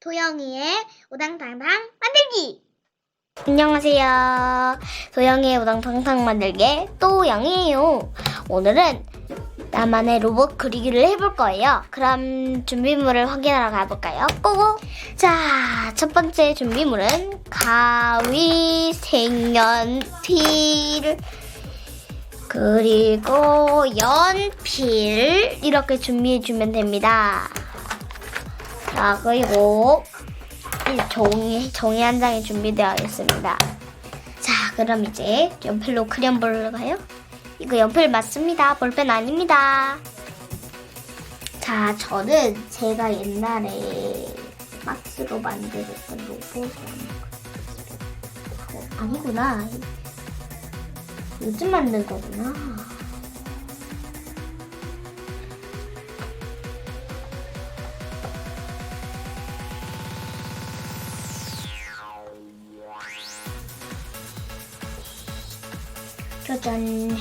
도영이의 우당탕탕 만들기! 안녕하세요. 도영이의 우당탕탕 만들기 또영이에요. 오늘은 나만의 로봇 그리기를 해볼 거예요. 그럼 준비물을 확인하러 가볼까요? 고고! 자, 첫 번째 준비물은 가위, 색연필, 그리고 연필 이렇게 준비해주면 됩니다. 자, 그리고 이 종이, 종이 한 장이 준비되어 있습니다. 자, 그럼 이제 연필로 그림 볼까요? 이거 연필 맞습니다. 볼펜 아닙니다. 자, 저는 제가 옛날에 박스로 만들었던 로봇을 어, 아니구나. 요즘 만든 거구나. 짜잔.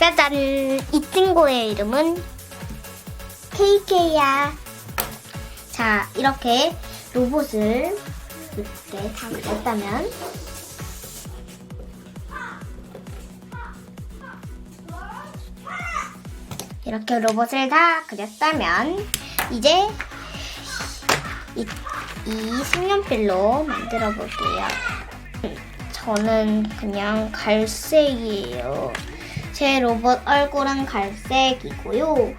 짜잔! 이 친구의 이름은 KK야. 자, 이렇게 로봇을 이렇게 다 그렸다면 이렇게 로봇을 다 그렸다면 이제 이, 이 색연필로 만들어 볼게요. 저는 그냥 갈색이에요. 제 로봇 얼굴은 갈색이고요.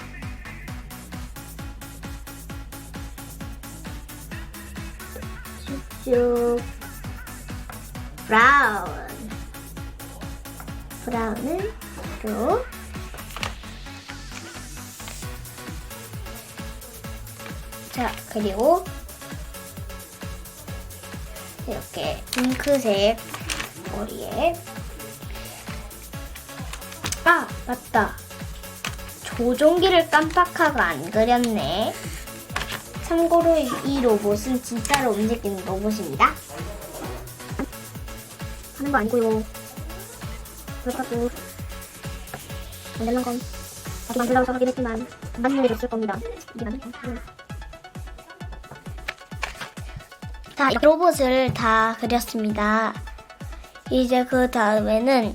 쭉쭉 브라운 브라운은 쭉 자, 그리고 이렇게 핑크색 머리에 아, 맞다. 조종기를 깜빡하고 안 그렸네. 참고로 이 로봇은 진짜로 움직이는 로봇입니다. 하는 거 아니고요. 그렇다고 만들는 건 아직 만들라고 하긴 했지만 안 만들어졌을 겁니다. 이게 맞는 거. 자, 이렇게 로봇을 다 그렸습니다. 이제 그 다음에는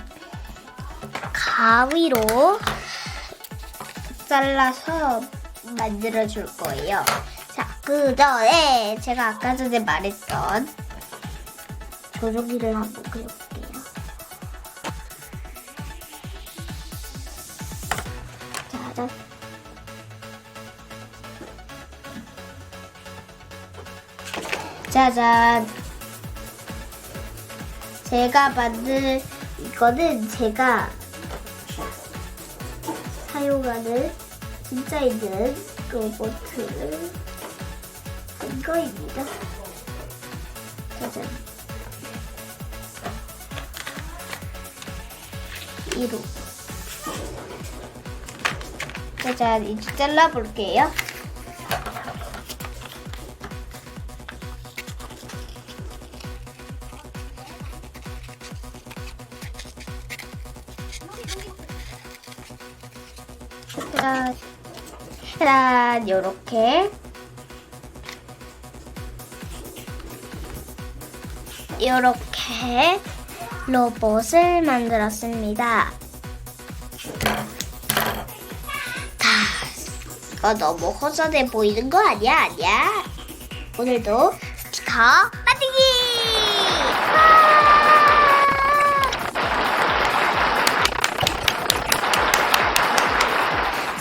가위로 잘라서 만들어 줄 거예요. 자, 그 전에 제가 아까 전에 말했던 조종기를 한번 그려볼게요. 짜잔. 짜잔. 제가 만든 이거는 제가 사용하는 진짜 있는 로봇 이거입니다. 짜잔. 이 로봇. 짜잔, 이제 잘라볼게요. 짜잔, 짜잔, 요렇게. 요렇게 로봇을 만들었습니다. 다, 이거 너무 허전해 보이는 거 아니야, 아니야? 오늘도 스티커 만들기!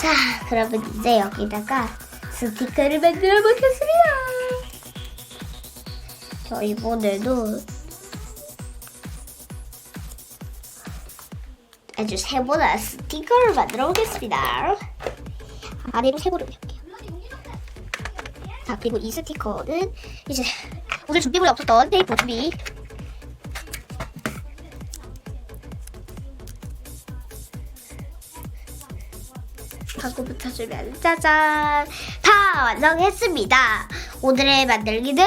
자, 그러면 이제 여기다가 스티커를 만들어 보겠습니다. 저 이번에도 아주 세모난 스티커를 만들어 보겠습니다. 아래로 세모를 해볼게요. 자, 그리고 이 스티커는 이제 오늘 준비물이 없었던 테이프 준비. 하고 붙여주면 짜잔 다 완성했습니다. 오늘의 만들기는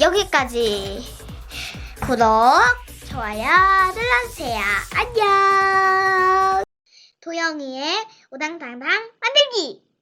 여기까지 구독, 좋아요 눌러주세요. 안녕. 도영이의 우당탕탕 만들기.